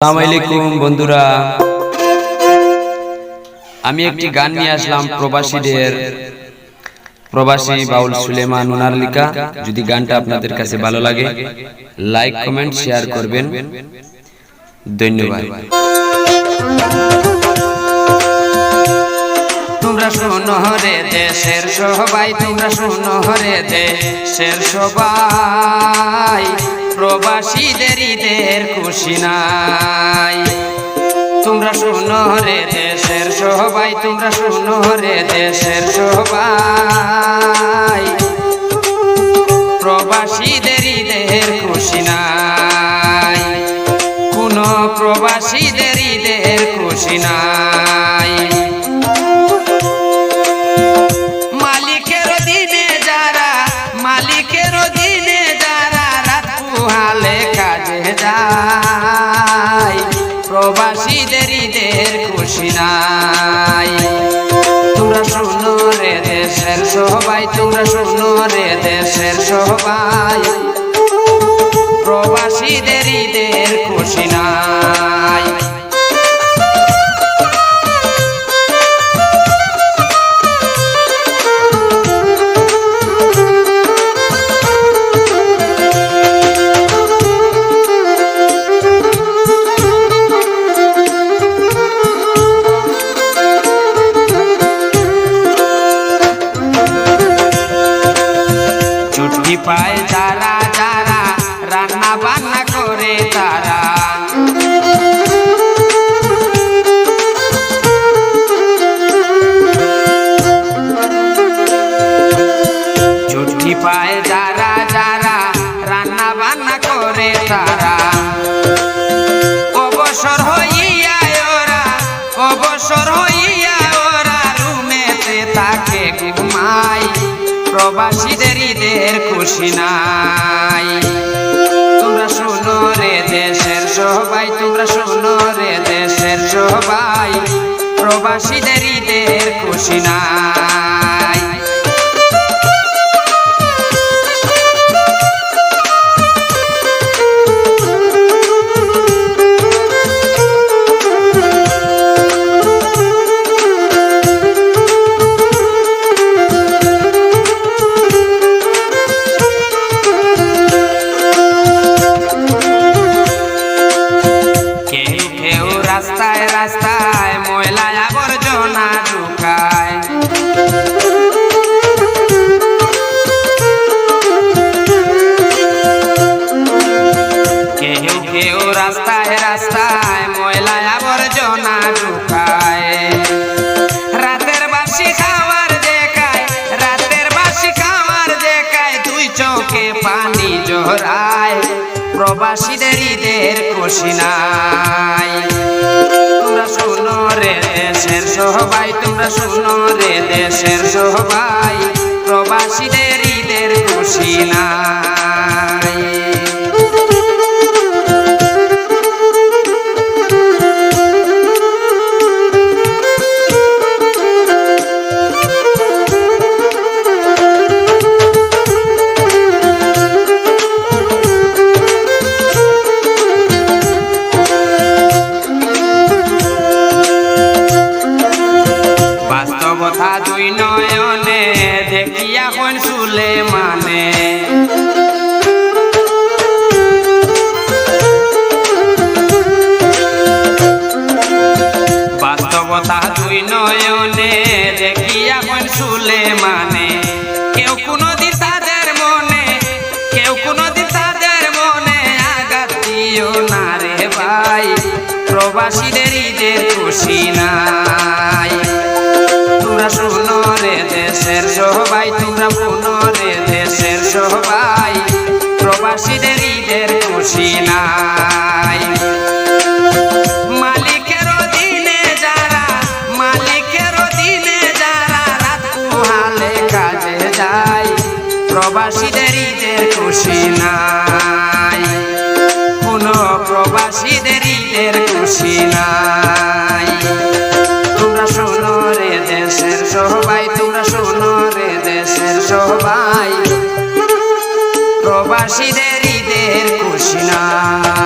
আলাইকুম, বন্ধুরা। আমি একটি গান নিয়ে আসলাম প্রবাসীদের। প্রবাসী বাউল সুলেমান ওনার লিখা। যদি গানটা আপনাদের কাছে ভালো লাগে, লাইক, কমেন্ট, শেয়ার করবেন। ধন্যবাদ। তোমরা শোনো রে দেশের সবাই, তোমরা শোনো রে দেশের সবাই। প্রবাসীদের ঈদের খুশি নাই। তোমরা শোনো রে দেশের সবাই, তোমরা শোনো রে দেশের সবাই। প্রবাসীদের যায় প্রবাসীদের ঈদের খুশি নাই। তোরা শুনো রে দেশের সবাই তোরা শুনো রে দেশের সবাই। তারা। তাকে প্রবাসীদের খুশি নাই। তোমরা শোনো রে দেশের সবাই, তোমরা শোনো রে দেশের সবাই। প্রবাসীদের ঈদের খুশি নাই। রাস্তায় রাস্তায় ময়লা আবর্জনা রাস্তায় ময়লা আবর্জনা রাতের বাসি দেখায়, রাতের বাসি দেখায়, দুই প্রবাসীদের ঈদের খুশি নাই। দেশের সহবাই তোমরা শুনো রে দেশের সহবাই প্রবাসীদের ঈদের খুশি নাই চুলে মানে কেউ কোনো দিন তাদের মনে, কেউ কোনো দিন তাদের মনে আঘাত দিও না রে ভাই। প্রবাসীদের ঈদের খুশি নাই। তোমরা শুনো রে দেশের সবাই, তোমরা শুনো রে দেশের সবাই। প্রবাসীদের ঈদের খুশি নাই। প্রবাসীদের ঈদের খুশি নাই। তোমরা শোনো রে দেশের সবাই, তোমরা শোনো রে দেশের সবাই। প্রবাসীদের ঈদের খুশি নাই।